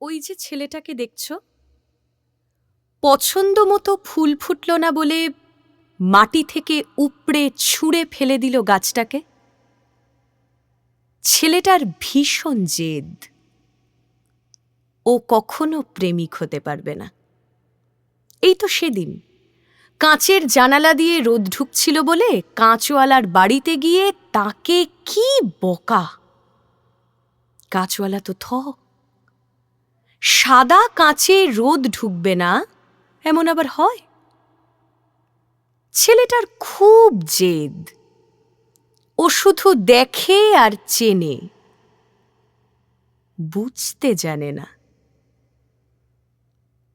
ওই যে ছেলেটাকে দেখছ? পছন্দ মতো ফুল ফুটল না বলে মাটি থেকে উপড়ে ছুঁড়ে ফেলে দিল গাছটাকে? ছেলেটার ভীষণ জেদ। ও কখনো প্রেমিক হতে পারবে না। এই তো সেদিন। কাঁচের জানালা দিয়ে রোদ ঢুকছিল বলে কাঁচওয়ালার বাড়িতে গিয়ে তাকে কি বকা? কাঁচওয়ালা তো থ সাদা কাঁচে রোদ ঢুকবে না, এমন আবার হয়? ছেলেটার খুব জেদ। ও শুধু দেখে আর চেনে। বুঝতে জানে না।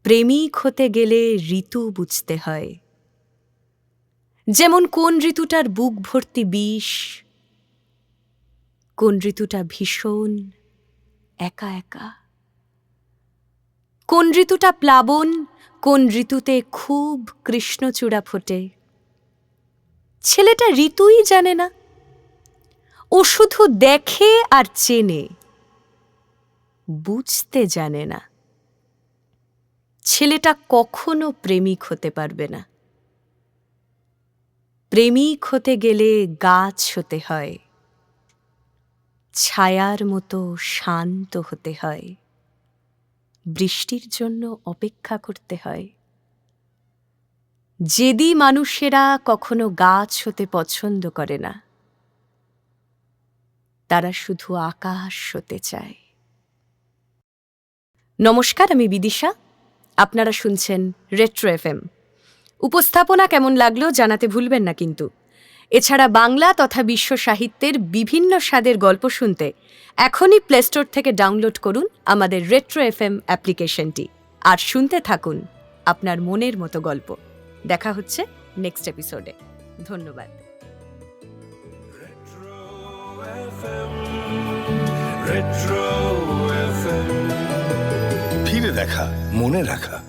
প্রেমিক হতে গেলে ঋতু বুঝতে হয়। যেমন কোন ঋতুটার বুক ভর্তি বিষ, কোন ঋতুটা ভীষণ একা একা। কোন ঋতুটা প্লাবন, কোন ঋতুতে খুব কৃষ্ণচূড়া ফোটে? ছেলেটা ঋতুই জানে না। ও শুধু দেখে আর চেনে, বুঝতে জানে না। ছেলেটা কখনো প্রেমিক হতে পারবে না। প্রেমিক হতে গেলে গাছ হতে হয়, ছায়ার মতো শান্ত হতে হয়। বৃষ্টির জন্য অপেক্ষা করতে হয়। যেদি মানুষেরা কখনো গাছ হতে পছন্দ করে না, তারা শুধু আকাশ হতে চায়। নমস্কার, আমি বিদিশা। আপনারা শুনছেন রেট্রো এফএম উপস্থাপনা কেমন লাগল জানাতে ভুলবেন না কিন্তু। এছাড়া বাংলা তথা বিশ্ব সাহিত্যের বিভিন্ন স্বাদের গল্প শুনতে এখনই প্লে স্টোর থেকে ডাউনলোড করুন আমাদের রেট্রো এফ এম অ্যাপ্লিকেশনটি। আর শুনতে থাকুন আপনার মনের মতো গল্প। দেখা হচ্ছে নেক্সট এপিসোডে ধন্যবাদ। ফিরে দেখা মনে রাখা।